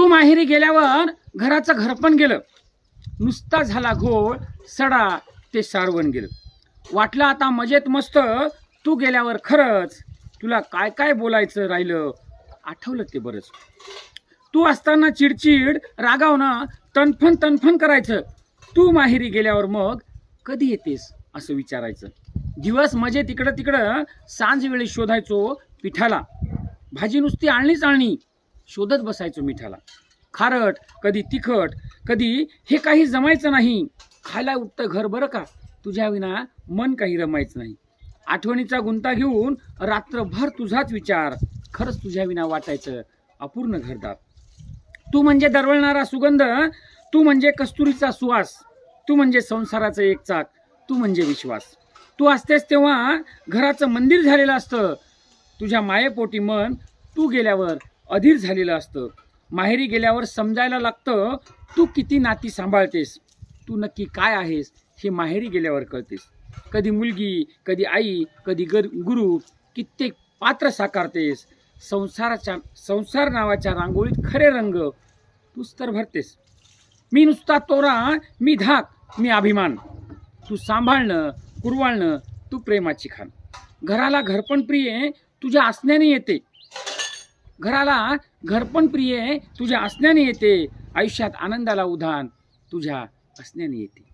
तू माहेरी गेल्यावर घराचं घर पण गेलं. नुसता झाला घोळ सडा ते सारवण गेलं. वाटलं आता मजेत मस्त तू गेल्यावर खरंच तुला काय काय बोलायचं राहिलं? आठवलं ते बरंच. तू असताना चिडचिड रागावणं तनफन तनफन करायचं. तू माहेरी गेल्यावर मग कधी येतेस असं विचारायचं. दिवस मजे तिकडं तिकडं सांज वेळी शोधायचो पिठाला. भाजी नुसती आणलीच आणली. शोधत बसायचो मिठाला. खारट कधी तिखट कधी हे काही जमायचं नाही. खायला उठतं घर बरं का? तुझ्या विना मन काही रमायचं नाही. आठवणीचा गुंता घेऊन रात्रभर तुझाच विचार. खरंच तुझ्या विना वाटायचं अपूर्ण घरदार. तू म्हणजे दरवळणारा सुगंध तू म्हणजे कस्तुरीचा सुवास तू म्हणजे संसाराचं एक चाक तू म्हणजे विश्वास. तू असतेस तेव्हा घराचं मंदिर झालेलं असतं. तुझ्या मायेपोटी मन तू गेल्यावर अधीर झालेलं असतं. माहेरी गेल्यावर समजायला लागतं तू किती नाती सांभाळतेस? तू नक्की काय आहेस? हे माहेरी गेल्यावर कळतेस. कधी मुलगी कधी आई कधी गर गुरु कित्येक पात्र साकारतेस. संसाराच्या संसार नावाच्या रांगोळीत खरे रंग तूच तर भरतेस. मी नुसता तोरा मी धाक मी अभिमान. तू सांभाळणं कुरवाळणं तू प्रेमाची खान घराला घरपण प्रिय तुझ्या असण्याने येते. घराला घरपण प्रिय तुझ्या असण्याने येते. आयुष्यात आनंदाला उधाण. तुझ्या असण्याने येते.